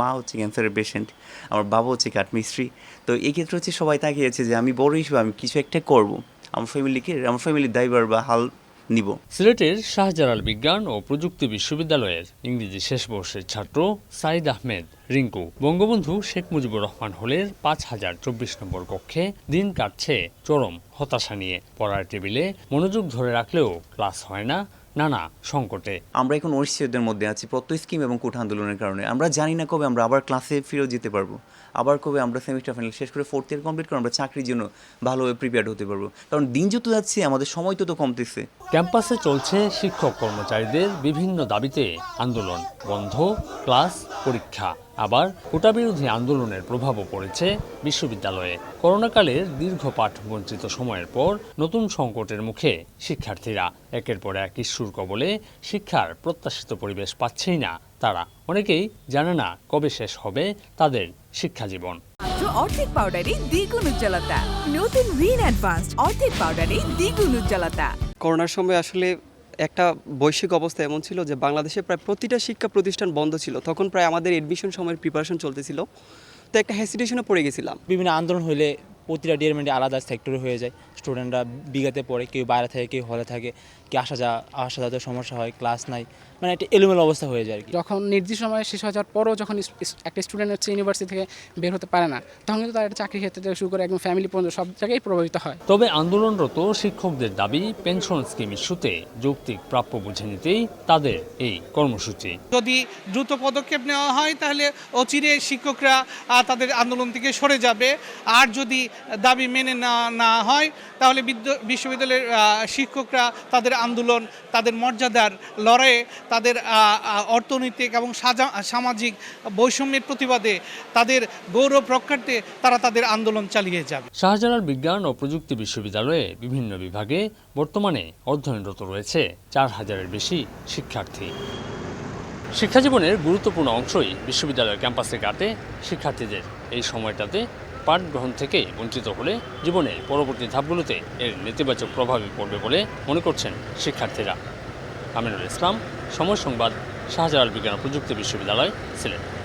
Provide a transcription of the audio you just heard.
মা হচ্ছে ক্যান্সারের পেশেন্ট আমার বাবা হচ্ছে কাঠমিস্ত্রি তো এক্ষেত্রে ক্ষেত্রে হচ্ছে সবাই তাকিয়েছে যে আমি বড় হিসেবে আমি কিছু একটা করব। আমার ফ্যামিলিকে আমার ফ্যামিলির দায়বার বা হাল নিব। সিলেটের শাহজালাল বিজ্ঞান ও প্রযুক্তি বিশ্ববিদ্যালয়ের ইংরেজি শেষ বর্ষের ছাত্র সাইদ আহমেদ রিঙ্কু। বঙ্গবন্ধু শেখ মুজিবুর রহমান হলের পাঁচ হাজার চব্বিশ নম্বর কক্ষে দিন কাটছে চরম হতাশা নিয়ে। পড়ার টেবিলে মনোযোগ ধরে রাখলেও ক্লাস হয় না নানা সংকটে। আমরা এখন অনিশ্চয়তার মধ্যে আছি প্রত্যয় স্কিম এবং কোঠা আন্দোলনের কারণে। আমরা জানি না কবে আমরা আবার ক্লাসে ফিরেও যেতে পারব। আবার কবে আমরা সেমিস্টার ফাইনাল শেষ করে ফোর্থ ইয়ার কমপ্লিট করে আমরা চাকরির জন্য ভালোভাবে প্রিপেয়ার হতে পারব। কারণ দিন যত যাচ্ছে আমাদের সময় তত কমতেছে। ক্যাম্পাসে চলছে শিক্ষক কর্মচারীদের বিভিন্ন দাবিতে আন্দোলন বন্ধ ক্লাস পরীক্ষা। আবার কোটা বিরোধী আন্দোলনের প্রভাবও পড়েছে বিশ্ববিদ্যালয়ে। করোনাকালের দীর্ঘ পাঠ বঞ্চিত সময়ের পর নতুন সংকটের মুখে শিক্ষার্থীরা একের পর এক ইস্যুর কবলে শিক্ষার প্রত্যাশিত পরিবেশ পাচ্ছেই না তারা। অনেকেই জানে না কবে শেষ হবে তাদের শিক্ষা জীবন অর্ধেক পাউডারে দ্বিগুণ উজ্জ্বলতা। নতুন রিন অ্যাডভান্সড অর্ধেক পাউডারে দ্বিগুণ উজ্জ্বলতা। করোনার সময় আসলে একটা বৈশ্বিক অবস্থা এমন ছিল যে বাংলাদেশে প্রায় প্রতিটা শিক্ষা প্রতিষ্ঠান বন্ধ ছিল। তখন প্রায় আমাদের এডমিশন সময়ের প্রিপারেশন চলতেছিল। তো একটা হেসিটেশনে পড়ে গেছিলাম। বিভিন্ন আন্দোলন হলে প্রতিটা ডিপার্টমেন্টে আলাদা সেক্টর হয়ে যায়। স্টুডেন্টরা বিঘাতে পড়ে কেউ বাইরে থাকে কেউ হলে থাকে কি আসা যা আসা যাওয়াতে সমস্যা হয় ক্লাস নাই মানে একটা এলোমেলো অবস্থা হয়ে যায় আর কি। যখন নির্দিষ্ট সময় শেষ হয়ে যাওয়ার পরও যখন একটা স্টুডেন্ট হচ্ছে ইউনিভার্সিটি থেকে বের হতে পারে না তখন কিন্তু তার একটা চাকরি ক্ষেত্রে থেকে শুরু করে একদম ফ্যামিলি পর্যন্ত সব জায়গায় প্রভাবিত হয়। তবে আন্দোলনরত শিক্ষকদের দাবি পেনশন স্কিম ইস্যুতে যৌক্তিক প্রাপ্য বুঝে নিতেই তাদের এই কর্মসূচি। যদি দ্রুত পদক্ষেপ নেওয়া হয় তাহলে অচিরে শিক্ষকরা তাদের আন্দোলন থেকে সরে যাবে। আর যদি দাবি মেনে না না হয় তাহলে বিদ্য- বিশ্ববিদ্যালয়ের শিক্ষকরা তাদের আন্দোলন, তাদের মর্যাদার লড়াইয়ে তাদের অর্থনৈতিক এবং সামাজিক বৈষম্যের প্রতিবাদে তাদের গৌরব রক্ষার্থে তারা তাদের আন্দোলন চালিয়ে যাবে। শাহজালাল বিজ্ঞান ও প্রযুক্তি বিশ্ববিদ্যালয়ে বিভিন্ন বিভাগে বর্তমানে অধ্যয়নরত রয়েছে চার হাজারের বেশি শিক্ষার্থী। শিক্ষাজীবনের গুরুত্বপূর্ণ অংশই বিশ্ববিদ্যালয়ের ক্যাম্পাসে কাটে শিক্ষার্থীদের এই সময়টাতে পাঠ গ্রহণ থেকে বঞ্চিত হলে জীবনের পরবর্তী ধাপগুলোতে এর নেতিবাচক প্রভাবই পড়বে বলে মনে করছেন শিক্ষার্থীরা। আমিনুল ইসলাম, সময় সংবাদ, শাহজালাল বিজ্ঞান প্রযুক্তি বিশ্ববিদ্যালয়, সিলেট।